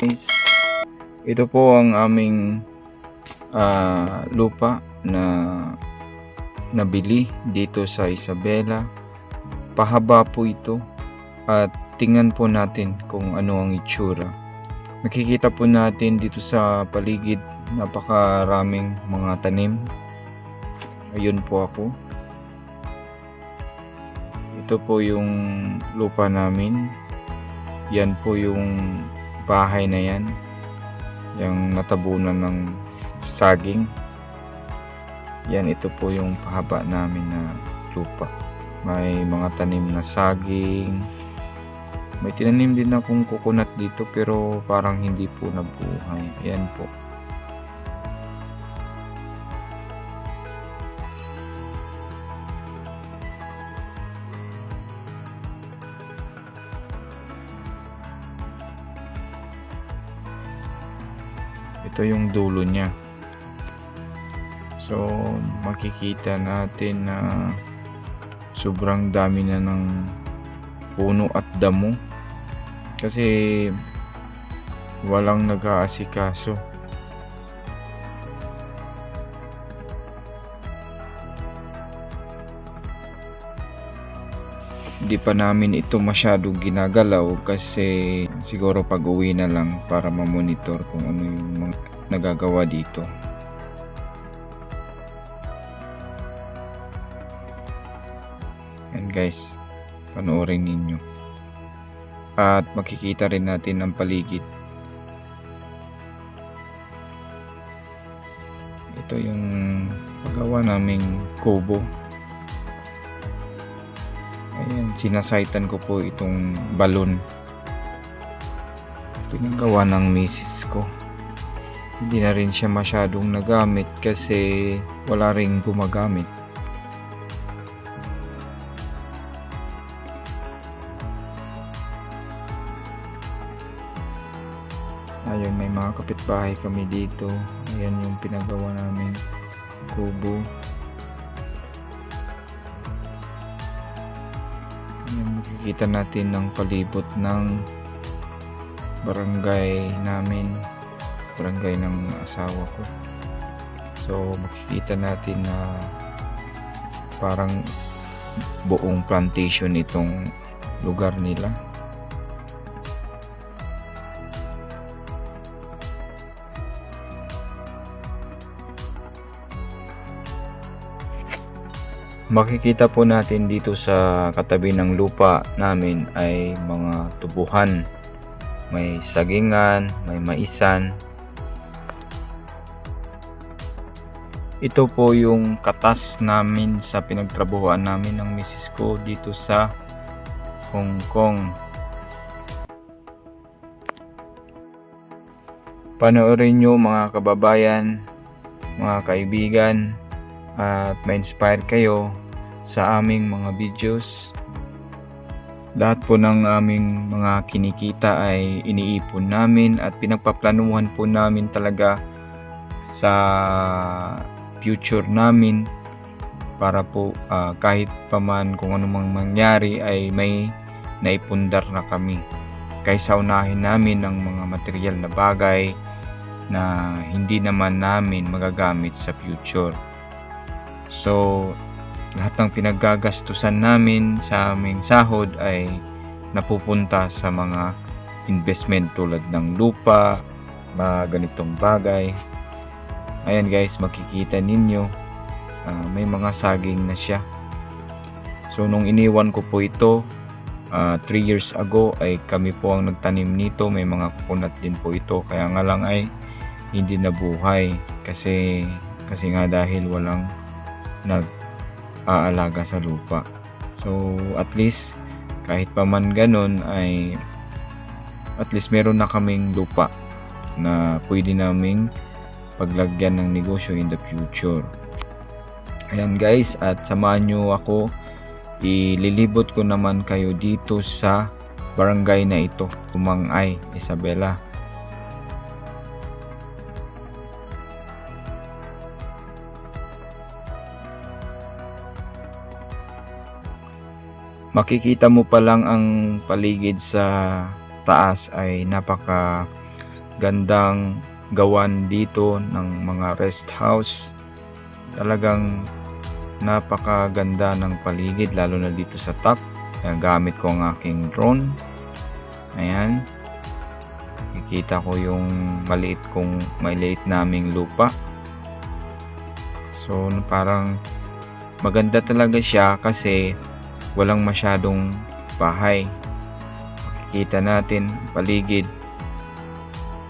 Guys, ito po ang aming ah, lupa na nabili dito sa Isabela. Pahaba po ito at tingnan po natin kung ano ang itsura. Nakikita po natin dito sa paligid napakaraming mga tanim. Ayun po ako. Ito po yung lupa namin. Yan po yung bahay na yan. Yung natabunan ng saging. Yan, ito po yung pahaba namin na lupa. May mga tanim na saging. May tinanim din akong coconut dito pero parang hindi po nabuhay. Yan po. Ito yung dulo niya. So, makikita natin na sobrang dami na ng puno at damo. Kasi walang nag-aasikaso. Hindi pa namin ito masyadong ginagalaw kasi siguro pag uwi na lang para ma-monitor kung ano yung mga nagagawa dito. Yan guys, panoorin ninyo. At makikita rin natin ang paligid. Ito yung paggawa naming kubo. Ayan, sinasaitan ko po itong balon. Pinagawa ng misis ko. Hindi na rin siya masyadong nagamit kasi wala ring gumagamit. Ayun, may mga kapitbahay kami dito. Ayan yung pinagawa namin kubo. Ayan, makikita natin ng palibot ng barangay namin. Barangay ng asawa ko. So, makikita natin na parang buong plantation itong lugar nila. Makikita po natin dito sa katabi ng lupa namin ay mga tubuhan. May sagingan, may maisan. Ito po yung katas namin sa pinagtrabuhan namin ng misis ko dito sa Hong Kong. Panoorin nyo mga kababayan, mga kaibigan, at ma-inspire kayo sa aming mga videos. Lahat po ng aming mga kinikita ay iniipon namin at pinagpaplanuhan po namin talaga sa future namin para po ah, kahit paman kung ano mang mangyari ay may naipundar na kami. Kaysa unahin namin ang mga material na bagay na hindi naman namin magagamit sa future. So, lahat ng pinaggagastusan namin sa aming sahod ay napupunta sa mga investment tulad ng lupa, mga ganitong bagay. Ayan guys, makikita ninyo, ah, may mga saging na siya. So, nung iniwan ko po ito, 3 years ago ay kami po ang nagtanim nito. May mga coconut din po ito. Kaya nga lang ay hindi nabuhay kasi kasi nga dahil walang nag aalaga sa lupa. So, at least, kahit pa man ganun, ay at least meron na kaming lupa na pwede naming paglagyan ng negosyo in the future. Ayan guys, at samahan nyo ako, ililibot ko naman kayo dito sa barangay na ito, Tumangay, Isabela. makikita mo pa lang ang paligid sa taas ay napaka gandang gawan dito ng mga rest house. Talagang napakaganda ng paligid lalo na dito sa top. Kaya gamit ko ang aking drone. Ayan. Nakikita ko yung maliit kong maliit naming lupa. So parang maganda talaga siya kasi walang masyadong bahay. Makikita natin paligid.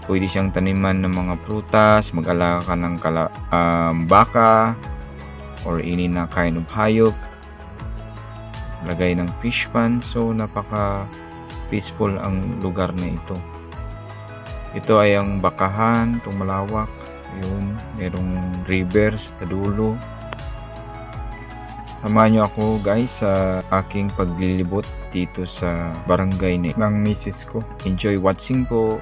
Pwede siyang taniman ng mga prutas, mag-alaga ka ng kala, um, baka or any na kind of hayop. Lagay ng fish pan. So napaka peaceful ang lugar na ito. Ito ay ang bakahan, itong malawak. Yun, merong river sa dulo. Samahan niyo ako guys sa aking paglilibot dito sa barangay ni ng misis ko. Enjoy watching po.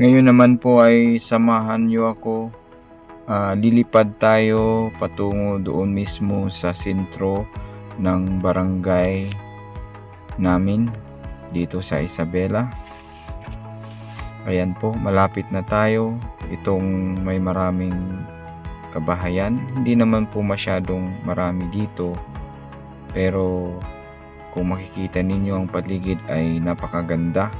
Ngayon naman po ay samahan niyo ako. Ah, lilipad tayo patungo doon mismo sa sentro ng barangay namin dito sa Isabela. Ayan po, malapit na tayo. Itong may maraming kabahayan. Hindi naman po masyadong marami dito. Pero kung makikita ninyo ang paligid ay napakaganda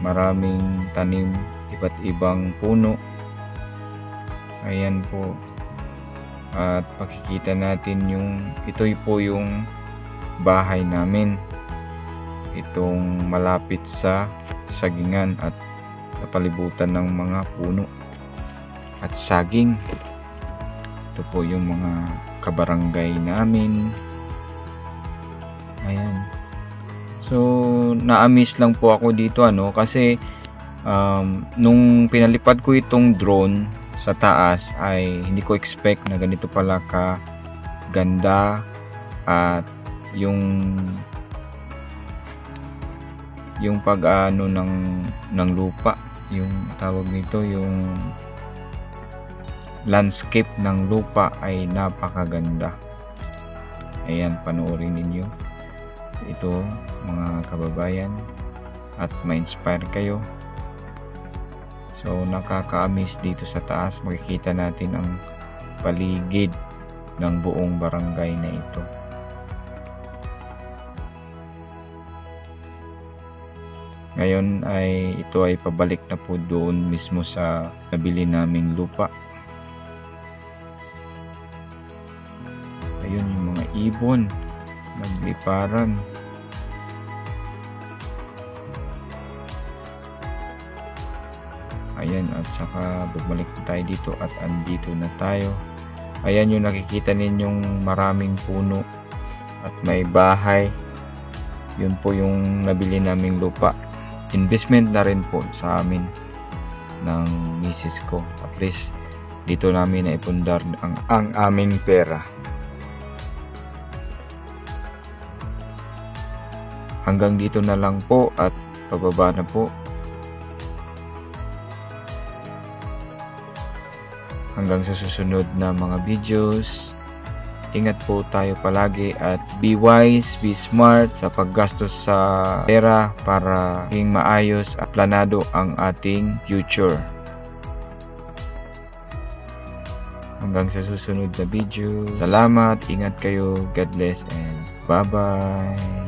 maraming tanim, iba't ibang puno. Ayan po. At pakikita natin yung, ito po yung bahay namin. Itong malapit sa sagingan at napalibutan ng mga puno at saging. Ito po yung mga kabarangay namin. Ayan. So, na-amaze lang po ako dito ano kasi um, nung pinalipad ko itong drone sa taas ay hindi ko expect na ganito pala ka ganda at yung yung pag-ano ng ng lupa, yung tawag nito yung landscape ng lupa ay napakaganda. Ayan, panoorin ninyo ito mga kababayan at ma-inspire kayo. So nakaka-amaze dito sa taas makikita natin ang paligid ng buong barangay na ito. Ngayon ay ito ay pabalik na po doon mismo sa nabili naming lupa. Ayun yung mga ibon. Nagliparan. Ayan, at saka bumalik tayo dito at andito na tayo. Ayan yung nakikita ninyong maraming puno at may bahay. Yun po yung nabili naming lupa. Investment na rin po sa amin ng misis ko. At least dito namin na ipundar ang, ang aming pera. Hanggang dito na lang po at pababa na po. Hanggang sa susunod na mga videos. Ingat po tayo palagi at be wise, be smart sa paggastos sa pera para maging maayos at planado ang ating future. Hanggang sa susunod na video. Salamat, ingat kayo, God bless, and bye-bye.